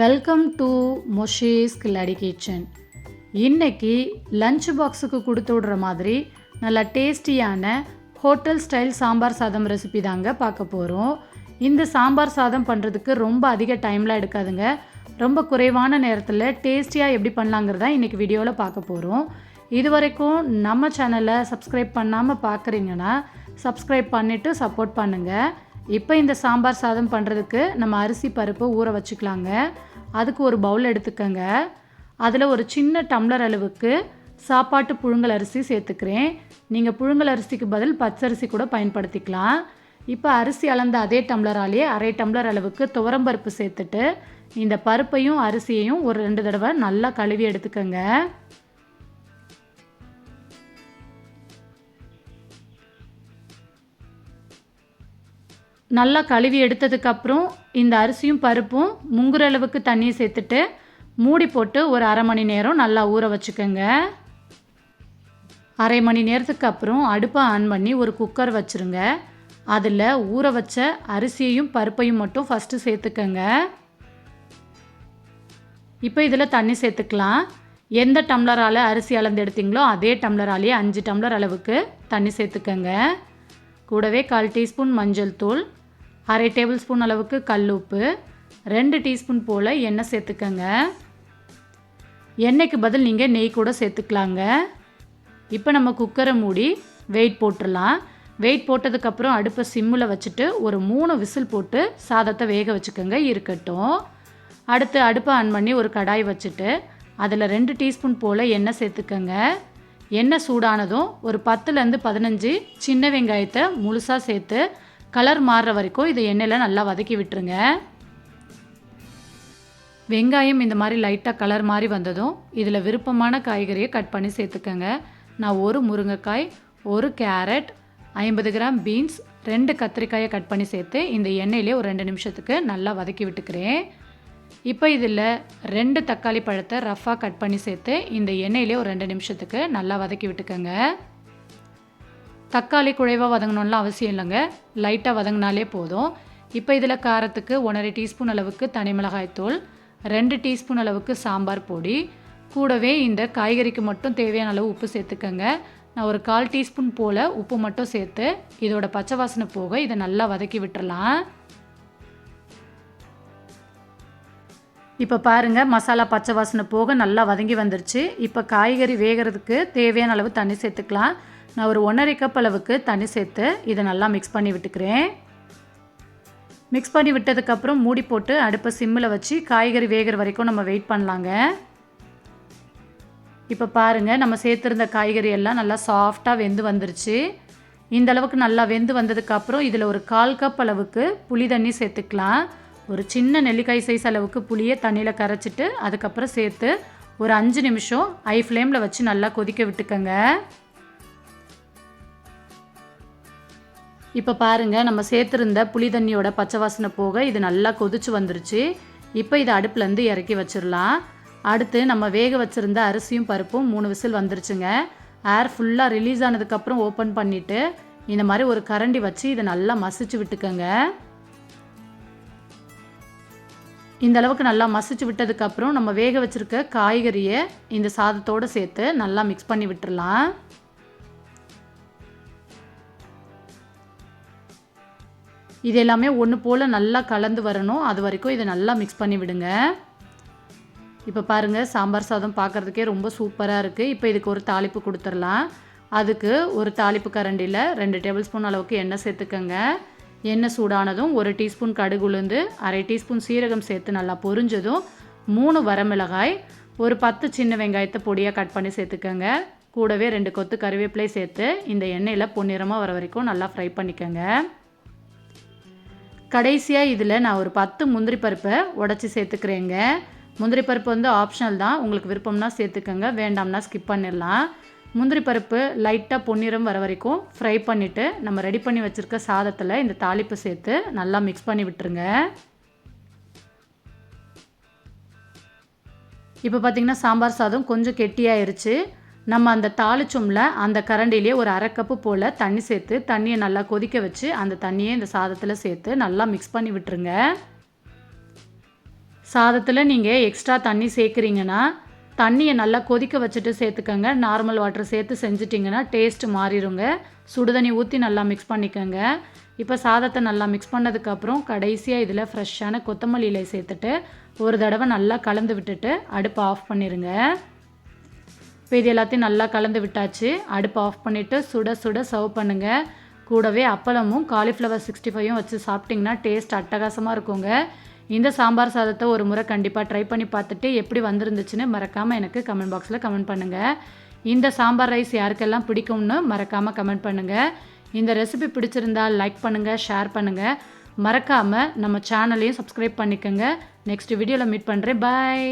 Welcome to மொஷீஸ் கில்லாடி kitchen இன்னைக்கு லஞ்ச் பாக்ஸுக்கு கொடுத்து விடுற மாதிரி நல்லா டேஸ்டியான ஹோட்டல் ஸ்டைல் சாம்பார் சாதம் ரெசிபி தாங்க பார்க்க போகிறோம் இந்த சாம்பார் சாதம் பண்ணுறதுக்கு ரொம்ப அதிக டைம்லாம் எடுக்காதுங்க. ரொம்ப குறைவான நேரத்தில் டேஸ்டியாக எப்படி பண்ணலாங்கிறதா இன்றைக்கி வீடியோவில் பார்க்க போகிறோம் இது வரைக்கும் நம்ம சேனலை சப்ஸ்கிரைப் பண்ணாமல் பார்க்குறீங்கன்னா சப்ஸ்கிரைப் பண்ணிவிட்டு சப்போர்ட் பண்ணுங்கள் இப்போ இந்த சாம்பார் சாதம் பண்ணுறதுக்கு நம்ம அரிசி பருப்பு ஊற வச்சுக்கலாங்க. அதுக்கு ஒரு பவுல் எடுத்துக்கோங்க. அதில் ஒரு சின்ன டம்ளர் அளவுக்கு சாப்பாட்டு புழுங்கல் அரிசி சேர்த்துக்கிறேன். நீங்கள் புழுங்கல் அரிசிக்கு பதில் பச்சரிசி கூட பயன்படுத்திக்கலாம். இப்போ அரிசி அளந்த அதே டம்ளராலேயே அரை டம்ளர் அளவுக்கு துவரம்பருப்பு சேர்த்துட்டு இந்த பருப்பையும் அரிசியையும் ஒரு ரெண்டு தடவை நல்லா கழுவி எடுத்துக்கோங்க. நல்லா கழுவி எடுத்ததுக்கப்புறம் இந்த அரிசியும் பருப்பும் முங்குற அளவுக்கு தண்ணியை சேர்த்துட்டு மூடி போட்டு ஒரு அரை மணி நேரம் நல்லா ஊற வச்சுக்கோங்க. அரை மணி நேரத்துக்கு அப்புறம் அடுப்பை ஆன் பண்ணி ஒரு குக்கர் வச்சுருங்க. அதில் ஊற வச்ச அரிசியையும் பருப்பையும் மட்டும் ஃபஸ்ட்டு சேர்த்துக்கோங்க. இப்போ இதில் தண்ணி சேர்த்துக்கலாம். எந்த டம்ளரால் அரிசி அளந்து எடுத்தீங்களோ அதே டம்ளராலேயே அஞ்சு டம்ளர் அளவுக்கு தண்ணி சேர்த்துக்கோங்க. கூடவே கால் டீஸ்பூன் மஞ்சள் தூள் அரை டேபிள் ஸ்பூன் அளவுக்கு கல் உப்பு ரெண்டு டீஸ்பூன் போல் எண்ணெய் சேர்த்துக்கோங்க. எண்ணெய்க்கு பதில் நீங்கள் நெய் கூட சேர்த்துக்கலாங்க. இப்போ நம்ம குக்கரை மூடி வெயிட் போட்டுடலாம் வெயிட் போட்டதுக்கப்புறம் அடுப்பை சிம்மில் வச்சுட்டு ஒரு மூணு விசில் போட்டு சாதத்தை வேக வச்சுக்கோங்க இருக்கட்டும். அடுத்து அடுப்பை ஆன் பண்ணி ஒரு கடாய் வச்சுட்டு அதில் ரெண்டு டீஸ்பூன் போல் எண்ணெய் சேர்த்துக்கோங்க. எண்ணெய் சூடானதும் ஒரு பத்துலேருந்து பதினஞ்சு சின்ன வெங்காயத்தை முழுசாக சேர்த்து கலர் மாறுற வரைக்கும் இதை எண்ணெயில் நல்லா வதக்கி விட்டுருங்க. வெங்காயம் இந்த மாதிரி லைட்டாக கலர் மாதிரி வந்ததும் இதில் விருப்பமான காய்கறியை கட் பண்ணி சேர்த்துக்கோங்க. நான் ஒரு முருங்கைக்காய் ஒரு கேரட் ஐம்பது கிராம் பீன்ஸ் ரெண்டு கத்திரிக்காயை கட் பண்ணி சேர்த்து இந்த எண்ணெயிலே ஒரு ரெண்டு நிமிஷத்துக்கு நல்லா வதக்கி விட்டுக்கிறேன். இப்போ இதில் ரெண்டு தக்காளி பழத்தை ரஃப்பாக கட் பண்ணி சேர்த்து இந்த எண்ணெயிலே ஒரு ரெண்டு நிமிஷத்துக்கு நல்லா வதக்கி விட்டுக்கோங்க. தக்காளி குழைவாக வதங்கணும்லாம் அவசியம் இல்லைங்க. லைட்டாக வதங்கினாலே போதும். இப்போ இதில் காரத்துக்கு ஒன்றரை டீஸ்பூன் அளவுக்கு தனி மிளகாய்த்தூள் ரெண்டு டீஸ்பூன் அளவுக்கு சாம்பார் பொடி. கூடவே இந்த காய்கறிக்கு மட்டும் தேவையான அளவு உப்பு சேர்த்துக்கோங்க. நான் ஒரு கால் டீஸ்பூன் போல் உப்பு மட்டும் சேர்த்து இதோட பச்சை வாசனை போக இதை நல்லா வதக்கி விட்டுறலாம். இப்போ பாருங்கள் மசாலா பச்சை வாசனை போக நல்லா வதங்கி வந்துருச்சு. இப்போ காய்கறி வேகிறதுக்கு தேவையான அளவு தண்ணி சேர்த்துக்கலாம். நான் ஒரு ஒன்றரை கப் அளவுக்கு தண்ணி சேர்த்து இதை நல்லா மிக்ஸ் பண்ணி விட்டுக்கிறேன். மிக்ஸ் பண்ணி விட்டதுக்கப்புறம் மூடி போட்டு அடுப்பை சிம்மில் வச்சு காய்கறி வேகிற வரைக்கும் நம்ம வெயிட் பண்ணலாங்க. இப்போ பாருங்கள் நம்ம சேர்த்துருந்த காய்கறி எல்லாம் நல்லா சாஃப்டாக வெந்து வந்துருச்சு. இந்த அளவுக்கு நல்லா வெந்து வந்ததுக்கப்புறம் இதில் ஒரு கால் கப் அளவுக்கு புளி தண்ணி சேர்த்துக்கலாம். ஒரு சின்ன நெல்லிக்காய் சைஸ் அளவுக்கு புளியை தண்ணியில் கரைச்சிட்டு அதுக்கப்புறம் சேர்த்து ஒரு அஞ்சு நிமிஷம் ஐ ஃப்ளேமில் வச்சு நல்லா கொதிக்க விட்டுக்கங்க. இப்போ பாருங்கள் நம்ம சேர்த்துருந்த புளி தண்ணியோட பச்சை வாசனை போக இது நல்லா கொதிச்சு வந்துருச்சு. இப்போ இதை அடுப்புலேருந்து இறக்கி வச்சிடலாம் அடுத்து நம்ம வேக வச்சுருந்த அரிசியும் பருப்பும் மூணு விசில் வந்துருச்சுங்க. ஏர் ஃபுல்லாக ரிலீஸ் ஆனதுக்கப்புறம் ஓப்பன் பண்ணிவிட்டு இந்த மாதிரி ஒரு கரண்டி வச்சு இதை நல்லா மசிச்சு விட்டுக்கோங்க. இந்த அளவுக்கு நல்லா மசிச்சு விட்டதுக்கப்புறம் நம்ம வேக வச்சுருக்க காய்கறியை இந்த சாதத்தோடு சேர்த்து நல்லா மிக்ஸ் பண்ணி விட்டுடலாம் இது எல்லாமே ஒன்று போல் நல்லா கலந்து வரணும். அது வரைக்கும் இதை நல்லா மிக்ஸ் பண்ணி விடுங்க. இப்போ பாருங்கள் சாம்பார் சாதம் பார்க்குறதுக்கே ரொம்ப சூப்பராக இருக்குது இப்போ இதுக்கு ஒரு தாளிப்பு கொடுத்துடலாம். அதுக்கு ஒரு தாளிப்பு கரண்டியில் ரெண்டு டேபிள் ஸ்பூன் அளவுக்கு எண்ணெய் சேர்த்துக்கோங்க. எண்ணெய் சூடானதும் ஒரு டீஸ்பூன் கடுகு உளுந்து அரை டீஸ்பூன் சீரகம் சேர்த்து நல்லா பொரிஞ்சதும் மூணு வரமிளகாய் ஒரு பத்து சின்ன வெங்காயத்தை பொடியாக கட் பண்ணி சேர்த்துக்கோங்க. கூடவே ரெண்டு கொத்து கருவேப்பிலை சேர்த்து இந்த எண்ணெயில் பொன்னிறமாக வர வரைக்கும் நல்லா ஃப்ரை பண்ணிக்கோங்க. கடைசியாக இதில் நான் ஒரு பத்து முந்திரி பருப்பை உடச்சி சேர்த்துக்கிறேங்க. முந்திரி பருப்பு வந்து ஆப்ஷனல் தான். உங்களுக்கு விருப்பம்னா சேர்த்துக்கோங்க. வேண்டாம்னா ஸ்கிப் பண்ணிடலாம். முந்திரி பருப்பு லைட்டாக பொன்னிறம் வர வரைக்கும் ஃப்ரை பண்ணிவிட்டு நம்ம ரெடி பண்ணி வச்சுருக்க சாதத்தில் இந்த தாளிப்பு சேர்த்து நல்லா மிக்ஸ் பண்ணி விட்டுருங்க. இப்போ பார்த்திங்கன்னா சாம்பார் சாதம் கொஞ்சம் கெட்டியாயிருச்சு. நம்ம அந்த தாளிச்சோம்ல அந்த கரண்டிலே ஒரு அரை கப்பு போல் தண்ணி சேர்த்து தண்ணியை நல்லா கொதிக்க வச்சு அந்த தண்ணியை இந்த சாதத்தில் சேர்த்து நல்லா மிக்ஸ் பண்ணி விட்டுருங்க. சாதத்தில் நீங்கள் எக்ஸ்ட்ரா தண்ணி சேர்க்குறீங்கன்னா தண்ணியை நல்லா கொதிக்க வச்சுட்டு சேர்த்துக்கோங்க. நார்மல் வாட்டர் சேர்த்து செஞ்சிட்டிங்கன்னா டேஸ்ட் மாறிடுங்க. சுடுதண்ணி ஊற்றி நல்லா மிக்ஸ் பண்ணிக்கோங்க. இப்போ சாதத்தை நல்லா மிக்ஸ் பண்ணதுக்கப்புறம் கடைசியாக இதில் ஃப்ரெஷ்ஷான கொத்தமல்லி இலை சேர்த்துட்டு ஒரு தடவை நல்லா கலந்து விட்டுட்டு அடுப்பை ஆஃப் பண்ணிடுங்க இப்போ இது எல்லாத்தையும் நல்லா கலந்து விட்டாச்சு. அடுப்பை ஆஃப் பண்ணிவிட்டு சுட சுட சர்வ் பண்ணுங்கள் கூடவே அப்பளமும் காலிஃப்ளவர் சிக்ஸ்டி ஃபைவும் வச்சு சாப்பிட்டிங்கன்னா டேஸ்ட் அட்டகாசமாக இருக்குங்க. இந்த சாம்பார் சாதத்தை ஒரு முறை கண்டிப்பாக ட்ரை பண்ணி பார்த்துட்டு எப்படி வந்திருந்துச்சுன்னு மறக்காமல் எனக்கு கமெண்ட் பாக்ஸில் கமெண்ட் பண்ணுங்கள் இந்த சாம்பார் ரைஸ் யாருக்கெல்லாம் பிடிக்கும்னு மறக்காமல் கமெண்ட் பண்ணுங்கள் இந்த ரெசிபி பிடிச்சிருந்தா லைக் பண்ணுங்கள் ஷேர் பண்ணுங்கள் மறக்காமல் நம்ம சேனலையும் சப்ஸ்கிரைப் பண்ணிக்கோங்க. நெக்ஸ்ட் வீடியோவில் மீட் பண்ணுறேன் பாய்